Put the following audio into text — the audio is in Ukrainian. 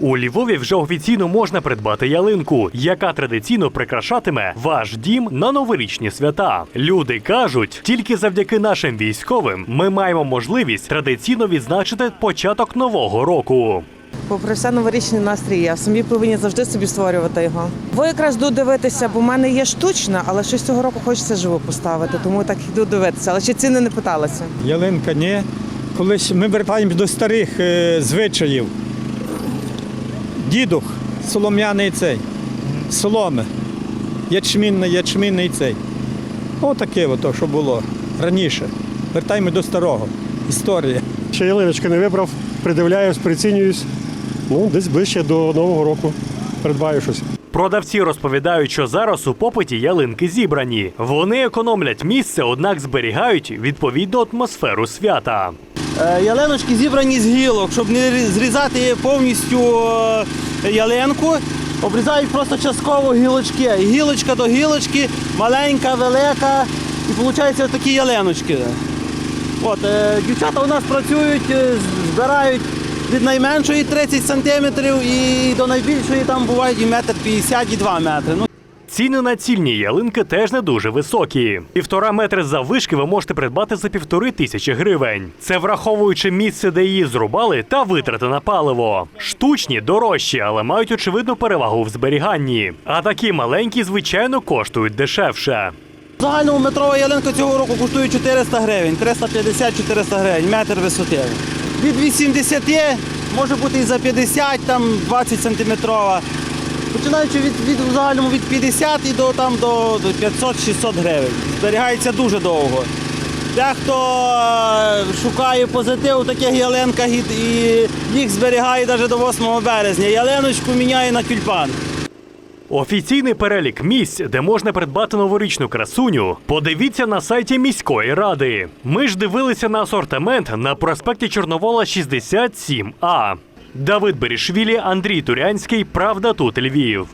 У Львові вже офіційно можна придбати ялинку, яка традиційно прикрашатиме ваш дім на новорічні свята. Люди кажуть, тільки завдяки нашим військовим ми маємо можливість традиційно відзначити початок нового року. Попри все новорічний настрій, є. самі повинні завжди собі створювати його. Бо якраз йду дивитися, бо в мене є штучна, але щось цього року хочеться живу поставити, тому так йду дивитися. Але ще ціни не питалася. Ялинка ні. Колись ми вертаємось до старих е, звичаїв. Дідух, солом'яний цей, соломи, ячмінний, ячмінний цей. Отаке ото, що було раніше. Вертаємо до старого. Історія. Ще ялиночки не вибрав, придивляюсь, прицінююсь. Ну, десь ближче до Нового року. Придбаю щось. Продавці розповідають, що зараз у попиті ялинки зібрані. Вони економлять місце, однак зберігають відповідну атмосферу свята. Е, Ялиночки зібрані з гілок, щоб не зрізати повністю е, ялинку. Обрізають просто частково гілочки. Гілочка до гілочки, маленька, велика. І виходить такі ялиночки. От, е, дівчата у нас працюють, збирають від найменшої 30 сантиметрів і до найбільшої там бувають і метр 50, і 2 метри. Ну, Ціни на цільні ялинки теж не дуже високі. Півтора метри заввишки ви можете придбати за півтори тисячі гривень. Це враховуючи місце, де її зрубали, та витрати на паливо. Штучні дорожчі, але мають очевидну перевагу в зберіганні. А такі маленькі, звичайно, коштують дешевше. Загальному метрова ялинка цього року коштує 400 гривень, 350-400 гривень, метр висоти. Від 80 може бути і за 50, там 20 сантиметрова. Починаючи від, від в загальному від 50 і до, там, до, до 500-600 гривень. Зберігається дуже довго. Дехто е, шукає позитив у таких ялинках і, їх зберігає навіть до 8 березня. Ялиночку міняє на тюльпан. Офіційний перелік місць, де можна придбати новорічну красуню, подивіться на сайті міської ради. Ми ж дивилися на асортимент на проспекті Чорновола 67А. Давид Берішвілі, Андрій Турянський. Правда тут Львів.